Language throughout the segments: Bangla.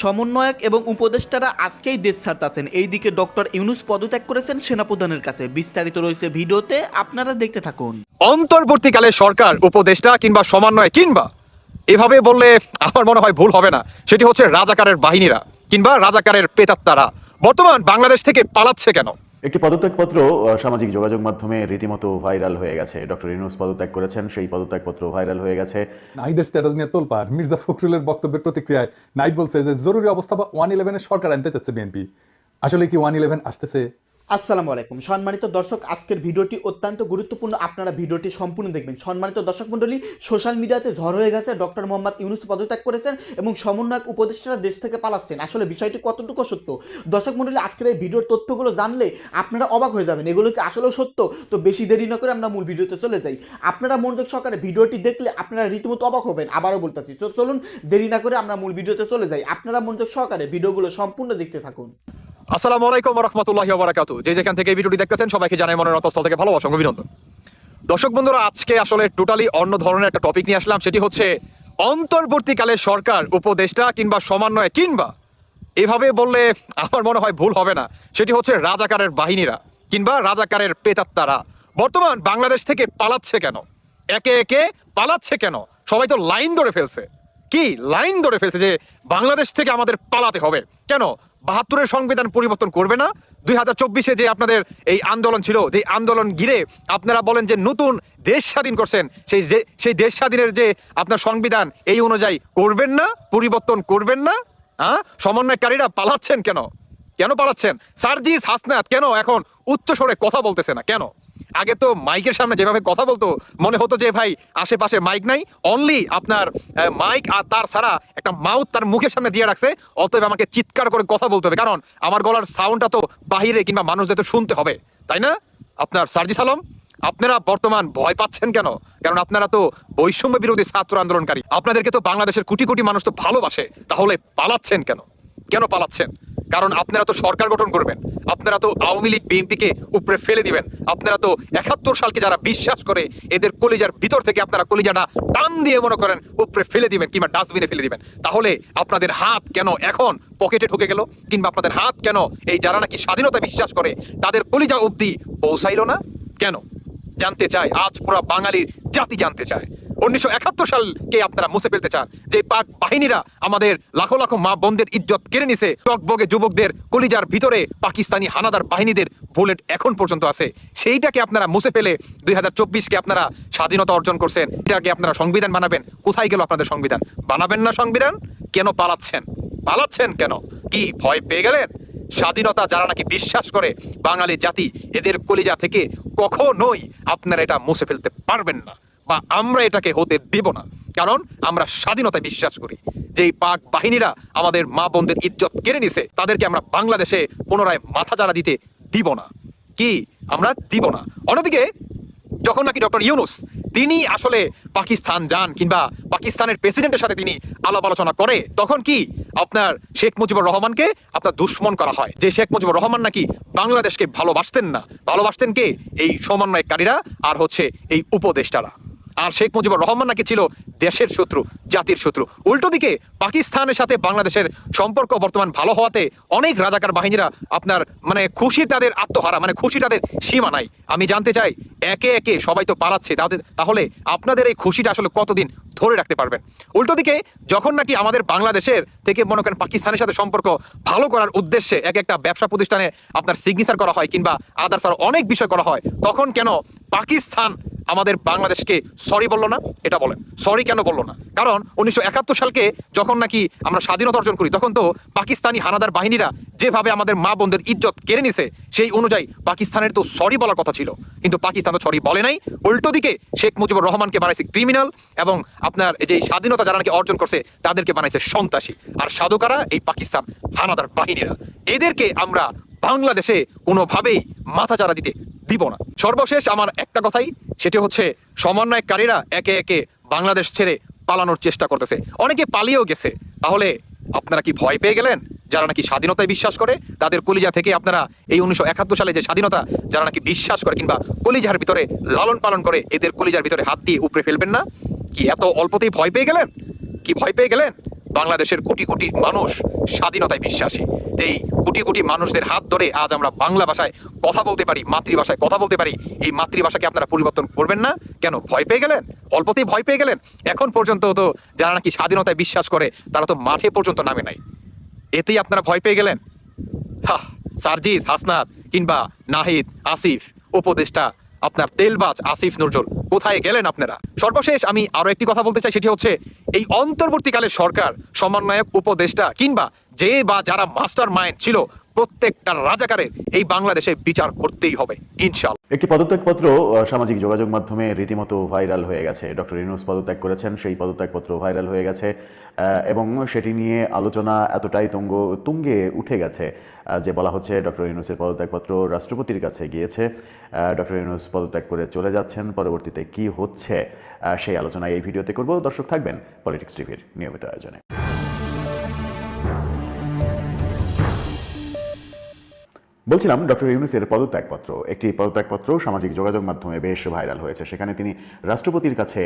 সমন্বয়ক এবং উপদেষ্টারা আজকেই দেশ ছাড়তেছেন। এইদিকে ডক্টর ইউনুস পদত্যাগ করেছেন সেনাপ্রধানের কাছে। বিস্তারিত রয়েছে ভিডিওতে, আপনারা দেখতে থাকুন। অন্তর্বর্তীকালে সরকার, উপদেষ্টা কিংবা সমন্বয় কিংবা এভাবে বললে আমার মনে হয় ভুল হবে না। সেটি হচ্ছে রাজাকারের বাহিনীরা কিংবা রাজাকারের পেতাত্তারা। বর্তমান বাংলাদেশ থেকে পালাচ্ছে কেন? একটি পদত্যাগপত্র সামাজিক যোগাযোগ মাধ্যমে রীতিমতো ভাইরাল হয়ে গেছে। ডক্টর ইউনুস পদত্যাগ করেছেন, সেই পদত্যাগপত্র ভাইরাল হয়ে গেছে। নাহিদের স্ট্যাটাস নিয়ে তোলপাড়। মির্জা ফখরুলের বক্তব্যের প্রতিক্রিয়ায় নাইট বলছে যে, জরুরি অবস্থা বা ওয়ান ইলেভেনের সরকার আনতে চাচ্ছে বিএনপি। আসলে কি ওয়ান ইলেভেন আসতেছে? আসসালামু আলাইকুম। সম্মানিত দর্শক, আজকের ভিডিওটি অত্যন্ত গুরুত্বপূর্ণ। আপনারা ভিডিওটি সম্পূর্ণ দেখবেন। সম্মানিত দর্শক মণ্ডলী সোশ্যাল মিডিয়াতে ঝড় হয়ে গেছে, ডক্টর মোহাম্মদ ইউনুস পদত্যাগ করেছেন এবং সমন্বয়ক উপদেষ্টারা দেশ থেকে পালাচ্ছেন। আসলে বিষয়টি কতটুকু সত্য? দর্শক মণ্ডলী আজকের এই ভিডিওর তথ্যগুলো জানলে আপনারা অবাক হয়ে যাবেন। এগুলো কি আসলেও সত্য? তো বেশি দেরি না করে আমরা মূল ভিডিওতে চলে যাই। আপনারা মনোযোগ সহকারে ভিডিওটি দেখলে আপনারা রীতিমতো অবাক হবেন। আবারও বলতেছি, চলুন দেরি না করে আমরা মূল ভিডিওতে চলে যাই। আপনারা মনোযোগ সহকারে ভিডিওগুলো সম্পূর্ণ দেখতে থাকুন। আসসালামু আলাইকুম রহমতুল্লাহি বারাকাতু। যে যেখান থেকে ভিডিওটি দেখতেছেন, সবাইকে জানাই মনের অন্তঃস্থল থেকে ভালোবাসা, অভিনন্দন। দর্শক বন্ধুরা, আজকে আসলে টোটালি অন্য ধরনের একটা টপিক নিয়ে আসলাম, সেটি হচ্ছে অন্তর্বর্তীকালে সরকার, উপদেষ্টা কিংবা সমন্বয়, কিংবা এভাবে বললে আমার মনে হয় ভুল হবে না, সেটি হচ্ছে রাজাকারের বাহিনীরা কিংবা রাজাকারের পেতাত্তারা। বর্তমান বাংলাদেশ থেকে পালাচ্ছে কেন? একে একে পালাচ্ছে কেন? সবাই তো লাইন ধরে ফেলছে। কি লাইন ধরে ফেলছে যে বাংলাদেশ থেকে আমাদের পালাতে হবে? কেন? বাহাত্তরের সংবিধান পরিবর্তন করবে না? দুই হাজার চব্বিশে যে আপনাদের এই আন্দোলন ছিল, যে আন্দোলন ঘিরে আপনারা বলেন যে নতুন দেশ স্বাধীন করছেন, সেই যে, সেই দেশ স্বাধীনের যে আপনার সংবিধান, এই অনুযায়ী করবেন না? পরিবর্তন করবেন না? হ্যাঁ সমন্বয়কারীরা পালাচ্ছেন কেন? কেন পালাচ্ছেন? সার্জিস হাসনাত কেন এখন উচ্চস্বরে কথা বলতেছে না? কেন? আগে তো মাইকের সামনে যেভাবে কথা বলতো, মনে হতো যে ভাই, আশেপাশে মাইক নাই অনলি আপনার মাইক আর তার ছাড়া একটা মাউথ তার মুখের সামনে দিয়ে রাখছে, অতএব আমাকে চিৎকার করে কথা বলতে হবে। কারণ আমার গলার সাউন্ডটা তো বাহিরে কিংবা মানুষদের তো শুনতে হবে, তাই না? আপনার সার্জিস আলম, আপনারা বর্তমান ভয় পাচ্ছেন কেন? কারণ আপনারা তো বৈষম্য বিরোধী ছাত্র আন্দোলনকারী। আপনাদেরকে তো বাংলাদেশের কোটি কোটি মানুষ তো ভালোবাসে, তাহলে পালাচ্ছেন কেন? কেন পালাচ্ছেন? কারণ আপনারা তো সরকার গঠন করবেন। আপনারা তো আওয়ামী লীগ, বিএনপিকে উপরে ফেলে দিবেন। আপনারা তো একাত্তর সালকে যারা বিশ্বাস করে, এদের কলিজার ভিতর থেকে আপনারা কলিজাটা টান দিয়ে মনে করেন উপরে ফেলে দিবেন কিংবা ডাস্টবিনে ফেলে দিবেন। তাহলে আপনাদের হাত কেন এখন পকেটে ঢুকে গেল? কিংবা আপনাদের হাত কেন এই যারা নাকি স্বাধীনতা বিশ্বাস করে, তাদের কলিজা অবধি পৌঁছাইল না? কেন? জানতে চায়, আজ পুরো বাঙালির জাতি জানতে চায়। উনিশশো একাত্তর সালকে আপনারা মুছে ফেলতে চান। যে পাক বাহিনীরা আমাদের লাখো লাখো মা বোনদের ইজ্জত কেড়ে নিছে, টকবগে যুবকদের কলিজার ভিতরে পাকিস্তানি হানাদার বাহিনীদের বুলেট এখন পর্যন্ত আছে। সেইটাকে আপনারা মুছে ফেলে দুই হাজার চব্বিশকে আপনারা স্বাধীনতা অর্জন করছেন। এটাকে আপনারা সংবিধান বানাবেন। কোথায় গেল আপনাদের সংবিধান? বানাবেন না সংবিধান? কেন পালাচ্ছেন? পালাচ্ছেন কেন? কি ভয় পেয়ে গেলেন? স্বাধীনতা যারা নাকি বিশ্বাস করে, বাঙালি জাতি এদের কলিজা থেকে কখনোই আপনারা এটা মুছে ফেলতে পারবেন না। বা আমরা এটাকে হতে দেব না। কারণ আমরা স্বাধীনতায় বিশ্বাস করি। যেই পাক বাহিনীরা আমাদের মা বোনদের ইজ্জত কেড়ে নিছে, তাদেরকে আমরা বাংলাদেশে পুনরায় মাথা চারা দিতে দিব না। কি? আমরা দিব না। অন্যদিকে, যখন নাকি ডক্টর ইউনুস, তিনি আসলে পাকিস্তান যান কিংবা পাকিস্তানের প্রেসিডেন্টের সাথে তিনি আলাপ আলোচনা করে, তখন কি আপনার শেখ মুজিবুর রহমানকে আপনার দুশ্মন করা হয়? যে শেখ মুজিবুর রহমান নাকি বাংলাদেশকে ভালোবাসতেন না। ভালোবাসতেন কে? এই সমন্বয়কারীরা আর হচ্ছে এই উপদেষ্টারা। আর শেখ মুজিবুর রহমান নাকি ছিল দেশের শত্রু, জাতির শত্রু। উল্টো দিকে পাকিস্তানের সাথে বাংলাদেশের সম্পর্ক বর্তমান ভালো হওয়াতে অনেক রাজাকার বাহিনীরা আপনার মানে খুশি তাদের আত্মহারা মানে খুশি তাদের সীমা নাই। আমি জানতে চাই, একে একে সবাই তো পালাচ্ছে, তাদের তাহলে আপনাদের এই খুশিটা আসলে কতদিন ধরে রাখতে পারবেন। উল্টো দিকে, যখন নাকি আমাদের বাংলাদেশের থেকে মনে করেন পাকিস্তানের সাথে সম্পর্ক ভালো করার উদ্দেশ্যে এক একটা ব্যবসা প্রতিষ্ঠানে আপনার সিগনেচার করা হয় কিংবা আদার্স আর অনেক বিষয় করা হয়, তখন কেন পাকিস্তান আমাদের বাংলাদেশকে সরি বলল না? এটা বলেন। সরি কেন বলল না? কারণ উনিশশো একাত্তর সালকে যখন নাকি আমরা স্বাধীনতা অর্জন করি, তখন তো পাকিস্তানি হানাদার বাহিনীরা যেভাবে আমাদের মা বোনদের ইজ্জত কেড়ে নিছে, সেই অনুযায়ী পাকিস্তানের তো সরি বলার কথা ছিল। কিন্তু পাকিস্তান তো সরি বলে নাই। উল্টো দিকে, শেখ মুজিবুর রহমানকে বানাইছে ক্রিমিনাল এবং আপনার এই যে স্বাধীনতা যারা নাকি অর্জন করছে, তাদেরকে বানাইছে সন্ত্রাসী। আর সাধকারা এই পাকিস্তান, হানাদার বাহিনীরা। এদেরকে আমরা বাংলাদেশে কোনোভাবেই মাথা চারা দিতে দিব না। সর্বশেষ আমার একটা কথাই, সেটি হচ্ছে সমন্বয়কারীরা একে একে বাংলাদেশ ছেড়ে পালানোর চেষ্টা করতেছে। অনেকে পালিয়েও গেছে। তাহলে আপনারা কি ভয় পেয়ে গেলেন? যারা নাকি স্বাধীনতায় বিশ্বাস করে, তাদের কলিজা থেকে আপনারা এই উনিশশো একাত্তর সালে যে স্বাধীনতা, যারা নাকি বিশ্বাস করে কিংবা কলিজার ভিতরে লালন পালন করে, এদের কলিজার ভিতরে হাত দিয়ে উপরে ফেলবেন না। কি এত অল্পতেই ভয় পেয়ে গেলেন? কি ভয় পেয়ে গেলেন? বাংলাদেশের কোটি কোটি মানুষ স্বাধীনতায় বিশ্বাসী। যেই কোটি কোটি মানুষদের হাত ধরে আজ আমরা বাংলা ভাষায় কথা বলতে পারি, মাতৃভাষায় কথা বলতে পারি, এই মাতৃভাষাকে আপনারা পরিবর্তন করবেন না? কেন, ভয় পেয়ে গেলেন? অল্পতেই ভয় পেয়ে গেলেন? এখন পর্যন্ত তো যারা নাকি স্বাধীনতায় বিশ্বাস করে, তারা তো মাঠে পর্যন্ত নামে নাই। এতেই আপনারা ভয় পেয়ে গেলেন? হা সার্জিস, হাসনাত কিংবা নাহিদ, আসিফ, উপদেষ্টা আপনার তেলবাজ আসিফ নজরুল, কোথায় গেলেন আপনারা? সর্বশেষ আমি আরও একটি কথা বলতে চাই, সেটি হচ্ছে, এই অন্তর্বর্তীকালে সরকার, সমন্বয়ক, উপদেষ্টা কিংবা যে বা যারা মাস্টার মাইন্ড ছিল প্রত্যেকটা রাজাকারের এই বাংলাদেশে বিচার করতেই হবে ইনশাল্লাহ একটি পদত্যাগপত্র সামাজিক যোগাযোগ মাধ্যমে রীতিমতো ভাইরাল হয়ে গেছে। ডক্টর ইনুস পদত্যাগ করেছেন, সেই পদত্যাগপত্র ভাইরাল হয়ে গেছে এবং সেটি নিয়ে আলোচনা এতটাই তুঙ্গ, তুঙ্গে উঠে গেছে যে বলা হচ্ছে ডক্টর ইনুসের পদত্যাগপত্র রাষ্ট্রপতির কাছে গিয়েছে। ডক্টর ইনুস পদত্যাগ করে চলে যাচ্ছেন, পরবর্তীতে কি হচ্ছে সেই আলোচনা এই ভিডিওতে করব। দর্শক থাকবেন পলিটিক্স টিভির নিয়মিত আয়োজনে। বলছিলাম, ডক্টর ইউনুসের পদত্যাগপত্র। একটি পদত্যাগপত্র সামাজিক যোগাযোগ মাধ্যমে বেশ ভাইরাল হয়েছে। সেখানে তিনি রাষ্ট্রপতির কাছে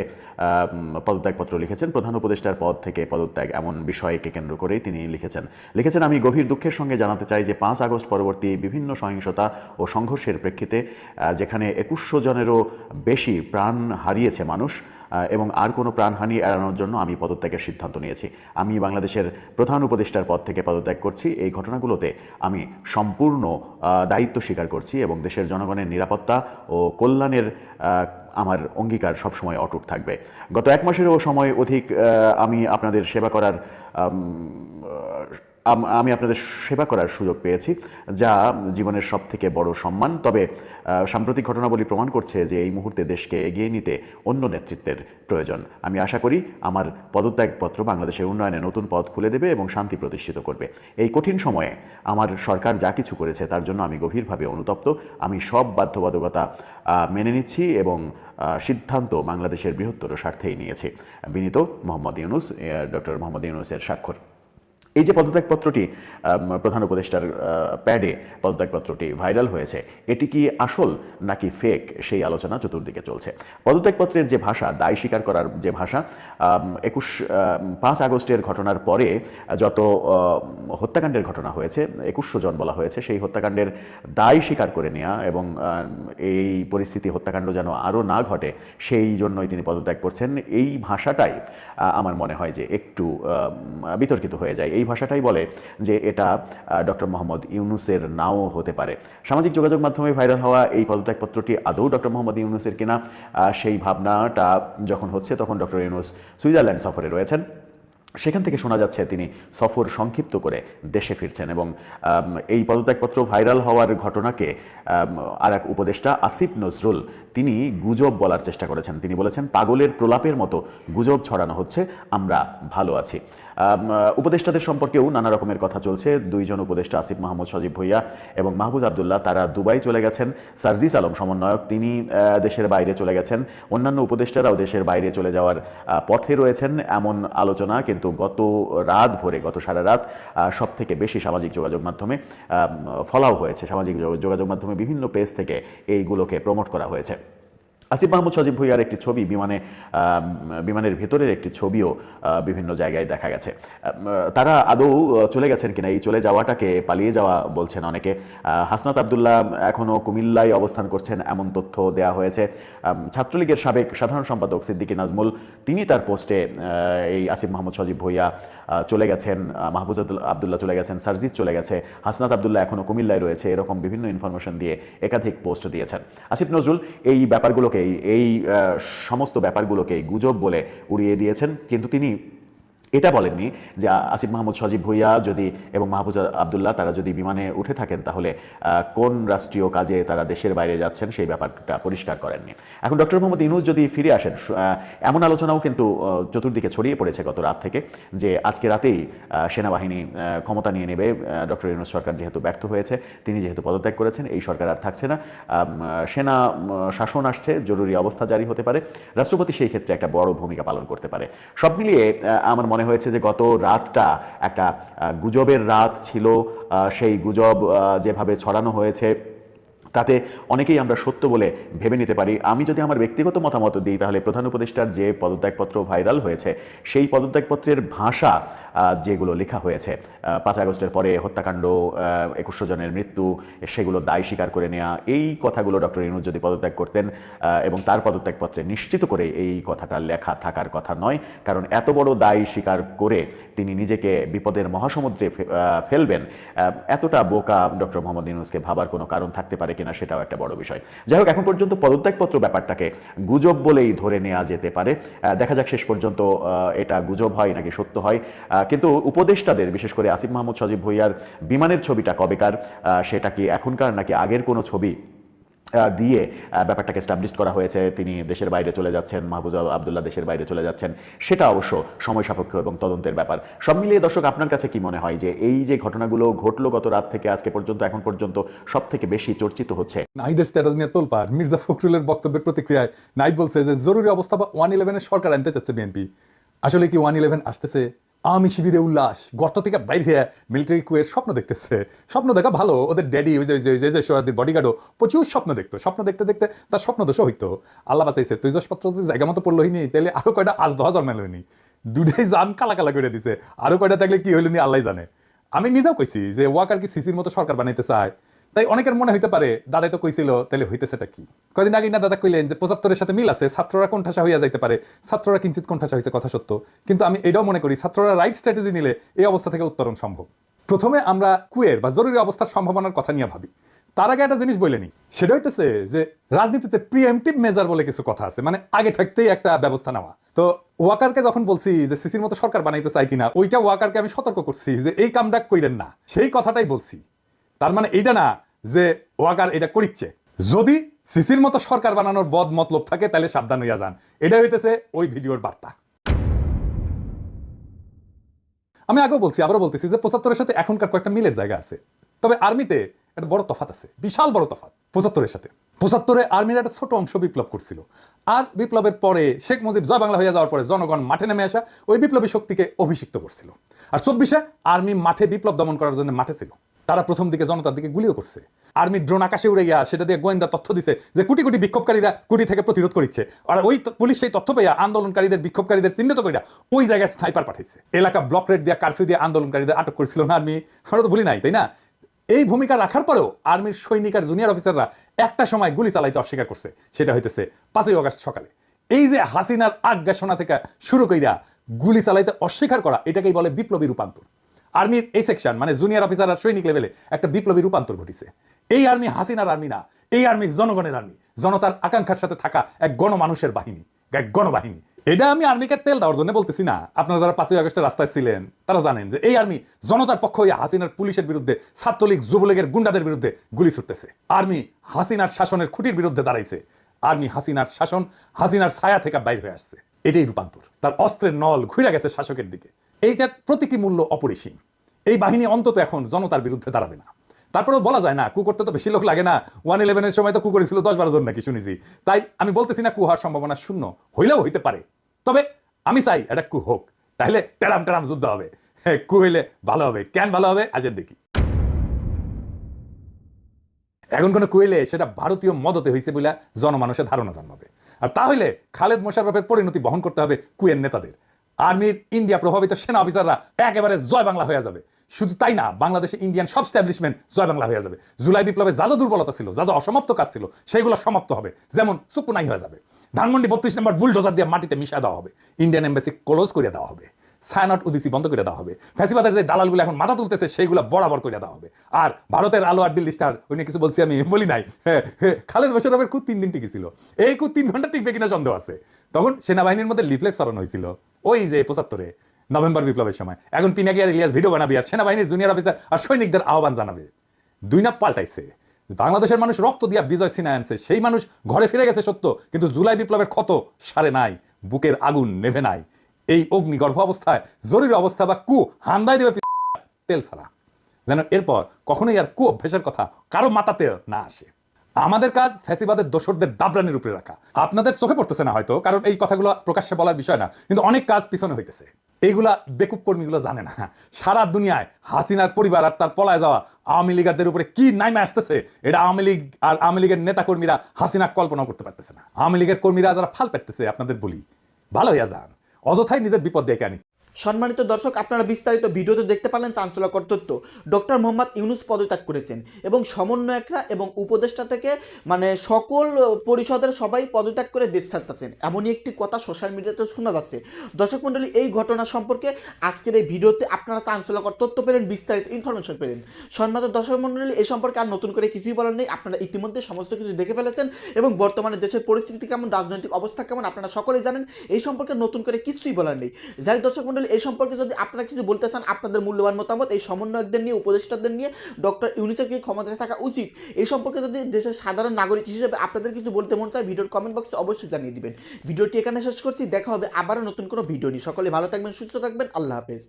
পদত্যাগপত্র লিখেছেন। প্রধান উপদেষ্টার পদ থেকে পদত্যাগ এমন বিষয়কে কেন্দ্র করেই তিনি লিখেছেন। লিখেছেন, আমি গভীর দুঃখের সঙ্গে জানাতে চাই যে পাঁচ আগস্ট পরবর্তী বিভিন্ন সহিংসতা ও সংঘর্ষের প্রেক্ষিতে যেখানে একুশশো জনেরও বেশি প্রাণ হারিয়েছে মানুষ এবং আর কোনো প্রাণহানি এড়ানোর জন্য আমি পদত্যাগের সিদ্ধান্ত নিয়েছি। আমি বাংলাদেশের প্রধান উপদেষ্টার পদ থেকে পদত্যাগ করছি। এই ঘটনাগুলোতে আমি সম্পূর্ণ দায়িত্ব স্বীকার করছি এবং দেশের জনগণের নিরাপত্তা ও কল্যাণের আমার অঙ্গীকার সবসময় অটুট থাকবে। গত এক মাসেরও সময় অধিক আমি আপনাদের সেবা করার আম, আপনাদের সেবা করার সুযোগ পেয়েছি যা জীবনের সব থেকে বড় সম্মান। তবে সাম্প্রতিক ঘটনাবলী প্রমাণ করছে যে এই মুহূর্তে দেশকে এগিয়ে নিতে অন্য নেতৃত্বের প্রয়োজন। আমি আশা করি আমার পদত্যাগপত্র বাংলাদেশের উন্নয়নে নতুন পথ খুলে দেবে এবং শান্তি প্রতিষ্ঠিত করবে। এই কঠিন সময়ে আমার সরকার যা কিছু করেছে তার জন্য আমি গভীরভাবে অনুতপ্ত। আমি সব বাধ্যবাধকতা মেনে নিচ্ছি এবং সিদ্ধান্ত বাংলাদেশের বৃহত্তর স্বার্থেই নিয়েছি। বিনীত মোহাম্মদ ইউনুস ডক্টর মোহাম্মদ ইউনুসের স্বাক্ষর। এই যে পদত্যাগপত্রটি প্রধান উপদেষ্টার প্যাডে পদত্যাগপত্রটি ভাইরাল হয়েছে, এটি কি আসল নাকি ফেক সেই আলোচনা চতুর্দিকে চলছে। পদত্যাগপত্রের যে ভাষা, দায় স্বীকার করার যে ভাষা একুশ পাঁচ আগস্টের ঘটনার পরে যত হত্যাকাণ্ডের ঘটনা হয়েছে, একুশশো জন বলা হয়েছে, সেই হত্যাকাণ্ডের দায় স্বীকার করে নেওয়া এবং এই পরিস্থিতি হত্যাকাণ্ড যেন আরও না ঘটে, সেই জন্যই তিনি পদত্যাগ করছেন। এই ভাষাটাই আমার মনে হয় যে একটু বিতর্কিত হয়ে যায়। এই ভাষাটাই বলে যে এটা ডক্টর মোহাম্মদ ইউনুসের নাও হতে পারে। সামাজিক যোগাযোগ মাধ্যমে ভাইরাল হওয়া এই পদত্যাগপত্রটি আদৌ ডক্টর মোহাম্মদ ইউনুসের কিনা সেই ভাবনাটা যখন হচ্ছে তখন ডক্টর ইউনুস সুইজারল্যান্ড সফরে রয়েছেন। সেখান থেকে শোনা যাচ্ছে তিনি সফর সংক্ষিপ্ত করে দেশে ফিরছেন এবং এই পদত্যাগপত্র ভাইরাল হওয়ার ঘটনাকে আর এক উপদেষ্টা আসিফ নজরুল তিনি গুজব বলার চেষ্টা করেছেন। তিনি বলেছেন, পাগলের প্রলাপের মতো গুজব ছড়ানো হচ্ছে, আমরা ভালো আছি। উপদেষ্টাদের সম্পর্কেও নানা রকমের কথা চলছে। দুইজন উপদেষ্টা আসিফ মাহমুদ, সজীব ভুইয়া এবং মাহবুজ আবদুল্লাহ, তারা দুবাই চলে গেছেন। সার্জিস আলম সমন্বয়ক, তিনি দেশের বাইরে চলে গেছেন। অন্যান্য উপদেষ্টারাও দেশের বাইরে চলে যাওয়ার পথে রয়েছেন। এমন আলোচনা কিন্তু গত রাত ভোরে, গত সারা রাত সব থেকে বেশি সামাজিক যোগাযোগ মাধ্যমে ফলাও হয়েছে। সামাজিক যোগাযোগ মাধ্যমে বিভিন্ন পেজ থেকে এইগুলোকে প্রমোট করা হয়েছে। আসিফ মাহমুদ সজীব ভুইয়ার একটি ছবি বিমানে বিমানের ভেতরের একটি ছবিও বিভিন্ন জায়গায় দেখা গেছে। তারা আদৌ চলে গেছেন কিনা, এই চলে যাওয়াটাকে পালিয়ে যাওয়া বলছেন অনেকে। হাসনাত আবদুল্লাহ এখনও কুমিল্লায় অবস্থান করছেন, এমন তথ্য দেওয়া হয়েছে। ছাত্রলীগের সাবেক সাধারণ সম্পাদক সিদ্দিকী নাজমুল, তিনি তার পোস্টে এই আসিফ মাহমুদ সজীব ভুইয়া চলে গেছেন মাহবুজ আবদুল্লাহ চলে গেছেন, সার্জিদ চলে গেছে, হাসনাত আবদুল্লাহ এখনও কুমিল্লায় রয়েছে, এরকম বিভিন্ন ইনফরমেশন দিয়ে একাধিক পোস্ট দিয়েছেন। আসিফ নজরুল, এই ব্যাপারগুলোকে এই- এই সমস্ত ব্যাপারগুলোকে গুজব বলে উড়িয়ে দিয়েছেন। কিন্তু তিনি এটা বলেননি যে আসিফ মাহমুদ সজীব ভুইয়া যদি এবং মাহবুজ আবদুল্লাহ তারা যদি বিমানে উঠে থাকেন, তাহলে কোন রাষ্ট্রীয় কাজে তারা দেশের বাইরে যাচ্ছেন সেই ব্যাপারটা পরিষ্কার করেননি। এখন ডক্টর মোহাম্মদ ইনুস যদি ফিরে আসেন এমন আলোচনাও কিন্তু চতুর্দিকে ছড়িয়ে পড়েছে গত রাত থেকে যে, আজকে রাতেই সেনাবাহিনী ক্ষমতা নিয়ে নেবে। ডক্টর ইনুস সরকার যেহেতু ব্যর্থ হয়েছে, তিনি যেহেতু পদত্যাগ করেছেন, এই সরকার আর থাকছে না। সেনা শাসন আসছে, জরুরি অবস্থা জারি হতে পারে। রাষ্ট্রপতি সেই ক্ষেত্রে একটা বড় ভূমিকা পালন করতে পারে। সব মিলিয়ে আমার মনে হয়েছে যে গত রাতটা একটা গুজবের রাত ছিল সেই গুজব যেভাবে ছড়ানো হয়েছে, তাতে অনেকেই আমরা সত্য বলে ভেবে নিতে পারি। আমি যদি আমার ব্যক্তিগত মতামত দিই, তাহলে প্রধান উপদেষ্টার যে পদত্যাগপত্র ভাইরাল হয়েছে, সেই পদত্যাগপত্রের ভাষা যেগুলো লেখা হয়েছে। পাঁচ আগস্টের পরে হত্যাকাণ্ড একুশশো জনের মৃত্যু, সেগুলো দায় স্বীকার করে নেওয়া এই কথাগুলো ডক্টর ইনুজ যদি পদত্যাগ করতেন এবং তার পদত্যাগপত্রে নিশ্চিত করে এই কথাটা লেখা থাকার কথা নয়, কারণ এত বড় দায় স্বীকার করে তিনি নিজেকে বিপদের মহাসমুদ্রে ফেলবেন এতটা বোকা ডক্টর মোহাম্মদ ইউনুসকে ভাবার কোনো কারণ থাকতে পারে কিনা সেটাও একটা বড় বিষয়। যাই হোক, এখন পর্যন্ত পদত্যাগপত্র ব্যাপারটাকে গুজব বলেই ধরে নেওয়া যেতে পারে দেখা যাক শেষ পর্যন্ত এটা গুজব হয় নাকি সত্য হয় কিন্তু উপদেষ্টাদের, বিশেষ করে আসিফ মাহমুদ সজীব ভুইয়ার বিমানের ছবিটা কবেকার সেটা কি এখনকার নাকি আগের কোনো ছবি দিয়ে ব্যাপারটাকে স্টাবলিশ করা হয়েছে? তিনি দেশের বাইরে চলে যাচ্ছেন, মাহবুজা আবদুল্লাহ দেশের বাইরে চলে যাচ্ছেন, সেটা অবশ্য সময় সাপেক্ষ এবং তদন্তের ব্যাপার। সব মিলিয়ে দর্শক, আপনার কাছে কি মনে হয় যে এই যে ঘটনাগুলো ঘটলো গত রাত থেকে আজকে পর্যন্ত, এখন পর্যন্ত সব থেকে বেশি চর্চিত হচ্ছে? নাহিদের স্ট্যাটাস নিয়ে তোলপাড়। মির্জা ফখরুলের বক্তব্যের প্রতিক্রিয়ায় নাইদ বলছে যে, জরুরি অবস্থা বা ওয়ান ইলেভেনের সরকার আনতে চাচ্ছে বিএনপি। আসলে কি ওয়ান ইলেভেন আসতেছে? আমি শিবিরে উল্লাস। গর্ত থেকে বাইরে হয়ে মিলিটারি কুয়ের স্বপ্ন দেখতেছে। স্বপ্ন দেখা ভালো। ওদের ড্যাডি ওই যে যে- যে সোহাদির বডিগার্ডও প্রচুর স্বপ্ন দেখতো। স্বপ্ন দেখতে দেখতে তার স্বপ্ন দোষ হইতো। আল্লাহ বাঁচাইছে। তৈজসপত্র যদি জায়গা মতো পড়ল হয়নি, তাহলে আরও কয়টা আজ দহা জন্মালোনি দুটাই জান কালা কালা করে দিছে। আরও কয়টা থাকলে কি হইল নি আল্লাহ জানে। আমি নিজেও কইছি যে ওয়াকার কি সিসির মতো সরকার বানাইতে চায়? তাই অনেকের মনে হইতে পারে, দাদাই তো কইছিল তাহলে হইতেছেটা কি? কদিন আগে না দাদা কইলেন যে, পঁচাত্তরের সাথে মিল আছে, ছাত্ররা কোণঠাসা হইয়া যাইতে পারে, ছাত্ররা কিঞ্চিত কোণঠাসা হয়েছে কথা সত্য। কিন্তু আমি এটাও মনে করি, ছাত্ররা রাইট স্ট্র্যাটেজি নিলে এই অবস্থা থেকে উত্তরণ সম্ভব। প্রথমে আমরা কুয়ের বা জরুরি অবস্থার সম্ভাবনার কথা নিয়ে ভাবি। তার আগে একটা জিনিস বলেনি সেটা হইতেছে যে, রাজনীতিতে প্রিএমটিভ মেজার বলে কিছু কথা আছে মানে আগে থাকতেই একটা ব্যবস্থা নেওয়া। তো ওয়াকারকে যখন বলছি যে, সিসির মতো সরকার বানাইতে চাই কিনা? ওইটা ওয়াকারকে আমি সতর্ক করছি যে, এই কামটা কইলেন না। সেই কথাটাই বলছি। তার মানে এইটা না যে ওয়াকার এটা করিচ্ছে। যদি সিসির মতো সরকার বানানোর বদ মতলব থাকে, তাহলে সাবধান হইয়া যান। এটা হইতেছে ওই ভিডিওর বার্তা। আমি আগেও বলছি, আবারও বলতেছি যে পঁচাত্তরের সাথে এখনকার কয়েকটা মিলের জায়গা আছে। তবে আর্মিতে একটা বড় তফাত আছে, বিশাল বড় তফাত, পঁচাত্তরের সাথে। পঁচাত্তরে আর্মির একটা ছোট অংশ বিপ্লব করছিল। আর বিপ্লবের পরে শেখ মুজিব জয় বাংলা হয়ে যাওয়ার পরে জনগণ মাঠে নেমে আসা ওই বিপ্লবী শক্তিকে অভিষিক্ত করছিল। আর চব্বিশে আর্মি মাঠে বিপ্লব দমন করার জন্য মাঠে ছিল। তারা প্রথম দিকে জনতার দিকে গুলিও করছে। আর্মি ড্রোন আকাশে উড়ে গিয়া সেটা দিয়ে গোয়েন্দা তথ্য দিছে যে কোটি কোটি বিক্ষোভকারীরা কুটি থেকে প্রতিরোধ করছে আর ওই পুলিশ সেই তথ্য পেয়ে আন্দোলনকারীদের, বিক্ষোভকারীদের চিহ্নিত করিয়া ওই জায়গায় স্নাইপার পাঠাইছে। এলাকা ব্লক রেড দিয়ে কারফিউ দিয়ে আন্দোলনকারীদের আটক করেছিল না আর্মি? আমরা তো ভুলি নাই, তাই না? এই ভূমিকা রাখার পরেও আর্মির সৈনিক আর জুনিয়র অফিসাররা একটা সময় গুলি চালাইতে অস্বীকার করছে। সেটা হইতেছে পাঁচই অগাস্ট সকালে। এই যে হাসিনার আজ্ঞাসনা থেকে শুরু কইরা গুলি চালাইতে অস্বীকার করা, এটাকেই বলে বিপ্লবী রূপান্তর। আর্মির এই সেকশন মানে জুনিয়র অফিসার আর সৈনিক লেভেলে একটা বিপ্লবী রূপান্তর ঘটিছে। এই আর্মি হাসিনার আর্মি না, এই আর্মি জনগণের আর্মি। জনতার আকাঙ্ক্ষার সাথে থাকা এক গণমানুষের বাহিনী, এক গণবাহিনী। এটা আমি আর্মিকে তেল দেওয়ার জন্য বলতেছি না। আপনারা যারা পাঁচই আগস্টে রাস্তায় ছিলেন, তারা জানেন যে এই আর্মি জনতার পক্ষ হয়ে হাসিনার পুলিশের বিরুদ্ধে, ছাত্রলীগ, যুবলীগের গুন্ডাদের বিরুদ্ধে গুলি ছুটতেছে। আর্মি হাসিনার শাসনের খুঁটির বিরুদ্ধে দাঁড়াইছে। আর্মি হাসিনার শাসন হাসিনার ছায়া থেকে বাইর হয়ে আসছে। এটাই রূপান্তর। তার অস্ত্রের নল ঘুরে গেছে শাসকের দিকে। এইটার প্রতীকী মূল্য অপরিসীম। এই বাহিনী অন্তত এখন জনতার বিরুদ্ধে দাঁড়াবে না। তারপরেও বলা যায় না কু করতে তো বেশি লোক লাগে না। ওয়ান ইলেভেনের সময় তো কু করেছিল দশ বারো জন নাকি শুনেছি। তাই আমি বলতেছি না কু হওয়ার সম্ভাবনা শূন্য হইলেও হইতে পারে। তবে আমি চাই এটা কু হোক তাহলে টেরাম টেরাম যুদ্ধ হবে। হ্যাঁ, কু হইলে ভালো হবে কেন ভালো হবে আজের দেখি। এখন কোনো কুইলে সেটা ভারতীয় মদতে হয়েছে বলে জনমানুষের ধারণা জন্মাবে। আর তাহলে খালেদ মোশাররফের পরিণতি বহন করতে হবে কুয়ের নেতাদের। আর্মির ইন্ডিয়া প্রভাবিত সেনা অফিসাররা একেবারে জয় বাংলা হয়ে যাবে। শুধু তাই না বাংলাদেশে ইন্ডিয়ান সব স্ট্যাবলিশমেন্ট জয় বাংলা হয়ে যাবে। জুলাই বিপ্লবে যা যা দুর্বলতা ছিল যা যা অসমাপ্ত কাজ ছিল সেগুলো সমাপ্ত হবে যেমন সুপুনাই হয়ে যাবে। ধানমন্ডি বত্রিশ নম্বর বুলডোজার দিয়ে মাটিতে মিশা দেওয়া হবে ইন্ডিয়ান এম্বাসি ক্লোজ করে দেওয়া হবে সায়নট উদিসি বন্ধ করে দেওয়া হবে ফ্যাসিবাদের যে দালালগুলো এখন মাথা তুলতেছে সেইগুলো বরাবর করে দেওয়া হবে। আর ভারতের আলো আর দিল্লি স্টার ওই নিয়ে কিছু বলছি আমি বলি নাই। হ্যাঁ, হ্যাঁ, খালেদ মোশারফের খুব তিন দিন টিকেছিল এই খুব তিন ঘণ্টা টিকবে কিনা সন্দেহ আছে। তখন সেনাবাহিনীর মধ্যে লিফলেট সরানো হয়েছিল। ওই যে পঁচাত্তরে, নভেম্বর বিপ্লবের সময়। এখন পিনাকি আর ইলিয়াস ভিডিও বানাবি আর সেনাবাহিনীর জুনিয়র অফিসার আর সৈনিকদের আহ্বান জানাবে। দুই না পাল্টাইছে। বাংলাদেশের মানুষ রক্ত দিয়া বিজয় সিনহা আনছে। সেই মানুষ ঘরে ফিরে গেছে সত্য, কিন্তু জুলাই বিপ্লবের ক্ষত সারে নাই, বুকের আগুন নেভে নাই। এই অগ্নিগর্ভ অবস্থায় জরুরি অবস্থা বা কু হান্দায় দেবে তেল ছাড়া। যেন এরপর কখনোই আর কু অভ্যেসের কথা কারও মাথাতে না আসে। আমাদের কাজ ফ্যাসিবাদের দোসরদের দাবরানির উপরে রাখা। আপনাদের চোখে পড়তেছে না হয়তো, কারণ এই কথাগুলো প্রকাশ্যে বলার বিষয় না, কিন্তু অনেক কাজ পিছনে হইতেছে। এইগুলা বেকুব কর্মীগুলো জানে না। সারা দুনিয়ায় হাসিনার পরিবার আর তার পলায় যাওয়া আওয়ামী লীগারদের উপরে কি নাইমে আসতেছে, এটা আওয়ামী লীগ আর আওয়ামী লীগের নেতা কর্মীরা হাসিনা কল্পনা করতে পারতেছে না। আওয়ামী লীগের কর্মীরা যারা ফাল পেতেছে আপনাদের বলি। ভালো হইয়া যান অযথাই নিজের বিপদ ডেকে আনি। সম্মানিত দর্শক, আপনারা বিস্তারিত ভিডিওতে দেখতে পারলেন চাঞ্চল্যকর তথ্য। ডক্টর মোহাম্মদ ইউনুস পদত্যাগ করেছেন এবং সমন্বয়করা এবং উপদেষ্টা থেকে মানে সকল পরিষদের সবাই পদত্যাগ করে দেশ ছাড়তেছেন। এমনই একটি কথা সোশ্যাল মিডিয়াতে শোনা যাচ্ছে। দর্শক মণ্ডলী, এই ঘটনা সম্পর্কে আজকের এই ভিডিওতে আপনারা চাঞ্চল্যকর তথ্য পেলেন, বিস্তারিত ইনফরমেশন পেলেন। সম্মানিত দর্শক মণ্ডলী এই সম্পর্কে আর নতুন করে কিছুই বলার নেই। আপনারা ইতিমধ্যে সমস্ত কিছু দেখে ফেলেছেন এবং বর্তমানে দেশের পরিস্থিতি কেমন, রাজনৈতিক অবস্থা কেমন, আপনারা সকলেই জানেন। এই সম্পর্কে নতুন করে কিছুই বলার নেই। যাই দর্শক এই সম্পর্কে যদি আপনারা কিছু বলতে চান, আপনাদের মূল্যবান মতামত, এই সমন্বয়কদের নিয়ে, উপদেষ্টাদের নিয়ে, ডক্টর ইউনিসের কি ক্ষমতায় থাকা উচিত। এই সম্পর্কে যদি দেশের সাধারণ নাগরিক হিসেবে আপনাদের কিছু বলতে মন চায়, ভিডিওর কমেন্ট বক্সে অবশ্যই জানিয়ে দিবেন। ভিডিওটি এখানে শেষ করছি, দেখা হবে আবারও নতুন কোনো ভিডিও নিয়ে। সকলে ভালো থাকবেন, সুস্থ থাকবেন, আল্লাহ হাফেজ।